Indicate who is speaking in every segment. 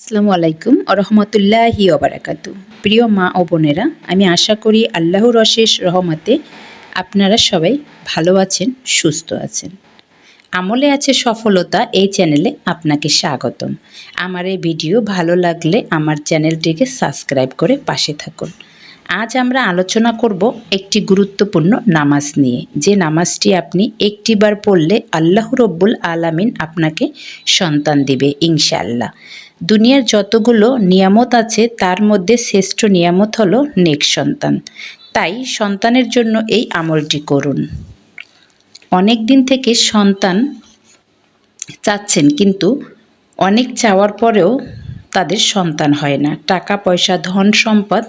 Speaker 1: আসসালামু আলাইকুম রহমতুল্লাহি ওবারাকাতু প্রিয় মা ও বোনেরা, আমি আশা করি আল্লাহর অশেষ রহমতে আপনারা সবাই ভালো আছেন, সুস্থ আছেন। আমলে আছে সফলতা এই চ্যানেলে আপনাকে স্বাগতম। আমার এই ভিডিও ভালো লাগলে আমার চ্যানেলটিকে সাবস্ক্রাইব করে পাশে থাকুন। আজ আমরা আলোচনা করব একটি গুরুত্বপূর্ণ নামাজ নিয়ে। যে নামাজটি আপনি একটিবার পড়লে আল্লাহ রব্বুল আলামিন আপনাকে সন্তান দিবে, ইনশাআল্লাহ। দুনিয়ার যতগুলো নিয়ামত আছে, তার মধ্যে শ্রেষ্ঠ নিয়ামত হলো নেক সন্তান। তাই সন্তানের জন্য এই আমলটি করুন। অনেক দিন থেকে সন্তান চাচ্ছেন, কিন্তু অনেক চাওয়ার পরেও তাদের সন্তান হয় না। টাকা, পয়সা, ধন সম্পদ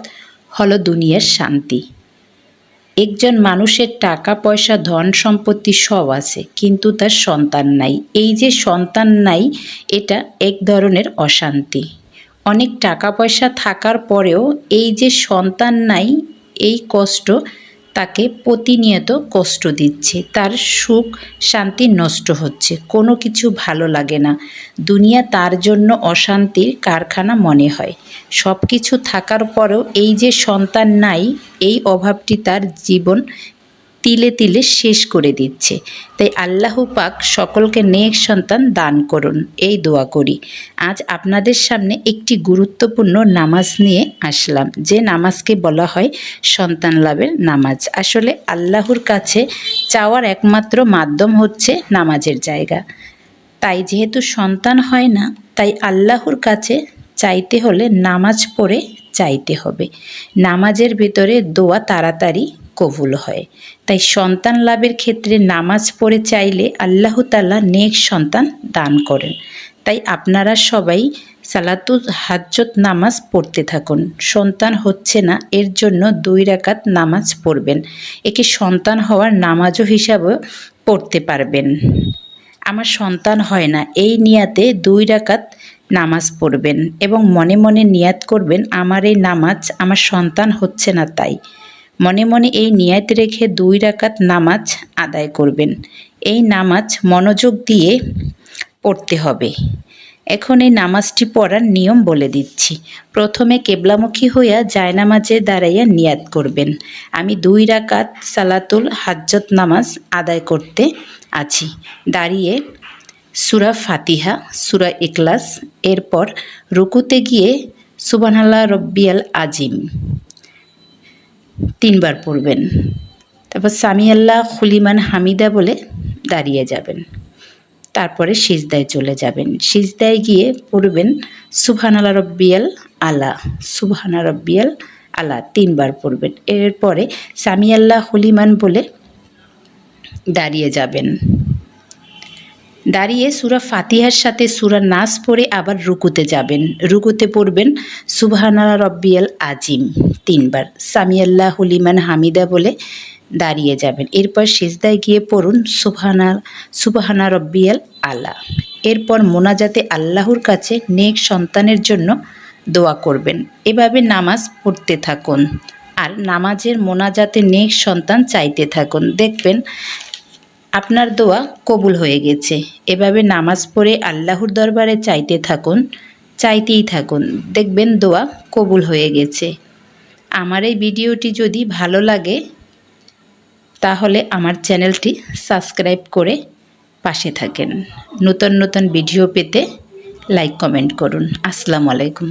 Speaker 1: হলো দুনিয়ার শান্তি। একজন মানুষের টাকা, পয়সা, ধন সম্পত্তি সব আছে, কিন্তু তার সন্তান নাই। এই যে সন্তান নাই, এটা এক ধরনের অশান্তি। অনেক টাকা পয়সা থাকার পরেও এই যে সন্তান নাই, এই কষ্ট তাকে প্রতিনিয়ত কষ্ট দিচ্ছে। তার সুখ, শান্তি নষ্ট হচ্ছে। কোনো কিছু ভালো লাগে না। দুনিয়া তার জন্য অশান্তির কারখানা মনে হয়। সব কিছু থাকার পরেও এই যে সন্তান নাই, এই অভাবটি তার জীবন তিলে তিলে শেষ করে দিচ্ছে। তাই আল্লাহ পাক সকলকে নেক সন্তান দান করুন, এই দোয়া করি। আজ আপনাদের সামনে একটি গুরুত্বপূর্ণ নামাজ নিয়ে আসলাম। যে নামাজকে বলা হয় সন্তান লাভের নামাজ। আসলে আল্লাহর কাছে চাওয়ার একমাত্র মাধ্যম হচ্ছে নামাজের জায়গা। তাই যেহেতু সন্তান হয় না, তাই আল্লাহর কাছে চাইতে হলে নামাজ পড়ে চাইতে হবে। নামাজের ভেতরে দোয়া তাড়াতাড়ি কবুল হয়। তাই সন্তান লাভের ক্ষেত্রে নামাজ পড়ে চাইলে আল্লাহ তাল্লাহ নেক সন্তান দান করেন। তাই আপনারা সবাই সালাতুল হাজ্জত নামাজ পড়তে থাকুন। সন্তান হচ্ছে না, এর জন্য দুই রাকাত নামাজ পড়বেন। একে সন্তান হওয়ার নামাজও হিসাবেও পড়তে পারবেন। আমার সন্তান হয় না, এই নিয়াতে দুই রাকাত নামাজ পড়বেন এবং মনে মনে নিয়াত করবেন, আমার এই নামাজ, আমার সন্তান হচ্ছে না তাই। মনে মনে এই নিয়াত রেখে দুই রাকাত নামাজ আদায় করবেন। এই নামাজ মনোযোগ দিয়ে পড়তে হবে। এখন এই নামাজটি পড়ার নিয়ম বলে দিচ্ছি। প্রথমে কেবলামুখী হইয়া জায়নামাজে দাঁড়াইয়া নিয়াত করবেন। আমি দুই রাকাত সালাতুল হাজ্জত নামাজ আদায় করতে আছি। দাঁড়িয়ে সুরা ফাতিহা, সুরা ইকলাস এরপর রুকুতে গিয়ে সুবানাল্লাহ রব্বিয়াল আজিম। তিনবার পড়বেন। তারপর সামি আল্লাহ খুলিমান হামিদা বলে দাঁড়িয়ে যাবেন। তারপরে সিজদায় চলে যাবেন। সিজদায় গিয়ে পড়বেন সুবহানাল্লাহ রব্বিয়াল আলা সুবহানা রব্বিয়াল আলা তিনবার পড়বেন। এরপরে সামি আল্লাহ হলিমান বলে দাঁড়িয়ে যাবেন। দাঁড়িয়ে সুরা ফাতিহার সাথে সুরা নাস পড়ে আবার রুকুতে যাবেন। রুকুতে পড়বেন সুবহানা রব্বিয়াল আজিম। তিনবার। সামিয়াল্লাহ হুলিমান হামিদা বলে দাঁড়িয়ে যাবেন। এরপর সিজদায় গিয়ে পড়ুন সুবহানা সুবহানা রব্বিয়াল আলা। এরপর মোনাজাতে আল্লাহর কাছে নেক সন্তানের জন্য দোয়া করবেন। এভাবে নামাজ পড়তে থাকুন আর নামাজের মোনাজাতে নেক সন্তান চাইতে থাকুন। দেখবেন আপনার দোয়া কবুল হয়ে গেছে। এভাবে নামাজ পড়ে আল্লাহর দরবারে চাইতে থাকুন, চাইতেই থাকুন। দেখবেন দোয়া কবুল হয়ে গেছে। আমার এই ভিডিওটি যদি ভালো লাগে, তাহলে আমার চ্যানেলটি সাবস্ক্রাইব করে পাশে থাকেন। নতুন নতুন ভিডিও পেতে লাইক, কমেন্ট করুন। আসসালামু আলাইকুম।